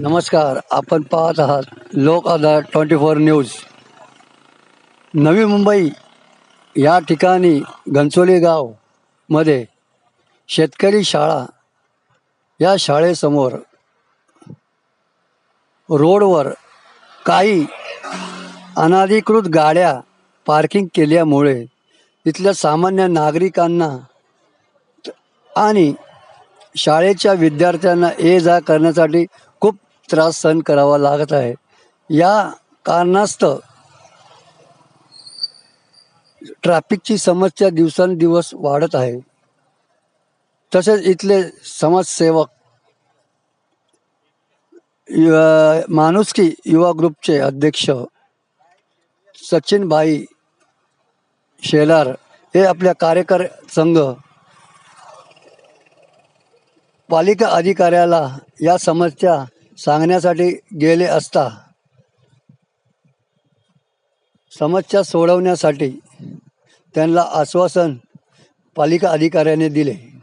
नमस्कार आपण पाहत आहात लोक आधार twenty four news. Navi Mumbai या ठिकाणी घनसोली गावमध्ये शेतकरी शाळा या शाळेसमोर रोडवर काही अनाधिकृत गाड्या पार्किंग केल्यामुळे तिथल्या सामान्य नागरिकांना आणि शाळेच्या विद्यार्थ्यांना ये जा करण्यासाठी त्रास सहन करावा लागत आहे. या कारणास्तव ट्रॅफिकची समस्या दिवसेंदिवस वाढत आहे. तसेच इथले समाजसेवक माणुसकी युवा ग्रुपचे अध्यक्ष सचिनभाई शेलार हे आपल्या कार्यकर संघ पालिका अधिकाऱ्याला या समस्या सांगण्यासाठी गेले असता समस्या सोडवण्यासाठी त्यांना आश्वासन पालिका अधिकाऱ्याने दिले.